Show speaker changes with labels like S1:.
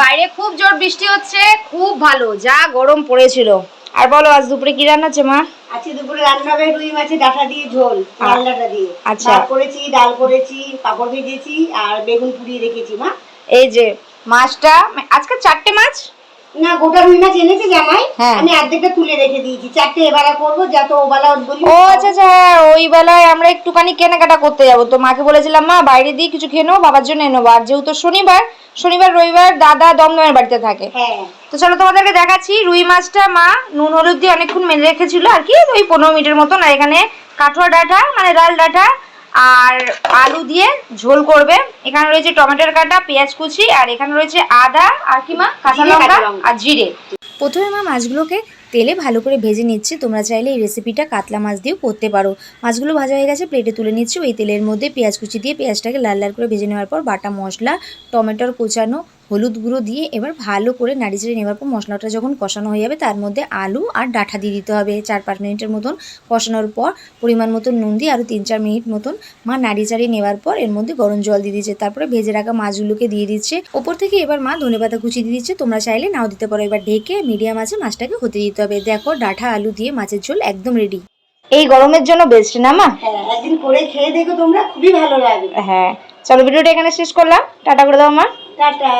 S1: বাইরে খুব জোর বৃষ্টি হচ্ছে খুব ভালো যা গরম পড়েছিল। আর বলো আজ দুপুরে কি রান্না আছে মা?
S2: আজকে দুপুরে রান্না হবে রুই মাছের ডাঁটা দিয়ে ঝোল লাল ডাঁটা দিয়ে।
S1: আচ্ছা।
S2: করেছি ডাল করেছি পাপড় ভেজেছি আর বেগুন পুড়িয়ে রেখেছি মা।
S1: এই যে মাছটা আজকে চারটে মাছ?
S2: না গোটা রুই মাছ এনেছে জামাই?
S1: হ্যাঁ।
S2: আমি অর্ধেকটা তুলে রেখে দিয়েছি। চারটে এবারে করব যাতে ওবেলা বলি
S1: ও আচ্ছা আচ্ছা হ্যাঁ ওই বেলায় আমরা একটুখানি কেনাকাটা করতে যাব। তো মাকে বলেছিলাম মা বাইরে দিয়ে কিছু খেয়ে নেব বাবার জন্য এনেবো আর যেহেতু শনিবার শনিবার রবিবার দাদা দমদমের বাড়িতে থাকে।
S2: হ্যাঁ।
S1: তো চলো তোমাদেরকে দেখাচ্ছি রুই মাছটা মা নুন হলুদ দিয়ে অনেকক্ষণ মেরে রেখেছিল আর কি ওই পনেরো মিনিটের মতন। আর এখানে কাঠুয়া ডাঁটা মানে ডাল ডাঁটা আর আলু দিয়ে ঝোল করবে। এখানে রয়েছে টমেটোর কাটা পেঁয়াজ কুচি আর এখানে রয়েছে আদা আর কি মা?
S2: কাঁচা লঙ্কা
S1: আর জিরে। প্রথমে মা মাছগুলোকে তেলে ভালো করে ভেজে নিচ্ছে। তোমরা চাইলে এই রেসিপিটা কাতলা মাছ দিয়েও করতে পারো। মাছগুলো ভাজা হয়ে গেছে প্লেটে তুলে নিচ্ছি। ওই তেলের মধ্যে পেঁয়াজ কুচি দিয়ে পেঁয়াজটাকে লাল লাল করে ভেজে নেওয়ার পর বাটা মশলা টমেটোর কোচানো হলুদ গুঁড়ো দিয়ে এবার ভালো করে নাড়ি চেড়ে নেওয়ার পর মশলাটা যখন কষানো হয়ে যাবে তার মধ্যে আলু আর ডাঁটা দিয়ে দিতে হবে। চার পাঁচ মিনিটের মতন কষানোর পর পরিমাণ মতন নুন দিয়ে আরও তিন চার মিনিট মতন মা নাড়ি চাড়িয়ে নেওয়ার পর এর মধ্যে গরম জল দিয়ে দিচ্ছে তারপরে ভেজে রাখা মাছগুলোকে দিয়ে দিচ্ছে। ওপর থেকে এবার মা ধনেপাতা কুচি দিয়ে দিচ্ছে। তোমরা চাইলে নাও দিতে পারো। এবার ঢেকে মিডিয়াম আছে মাছটাকে হতে দিতে হবে। দেখো ডাঁটা আলু দিয়ে মাছের ঝোল একদম রেডি এই গরমের জন্য বেস্ট না মা?
S2: হ্যাঁ একদিন করে খেয়ে দেখো তোমরা। খুবই ভালো লাগবে।
S1: হ্যাঁ চলো ভিডিওটা এখানে শেষ করলাম। টাটা করে দাও মা।
S2: টাটা।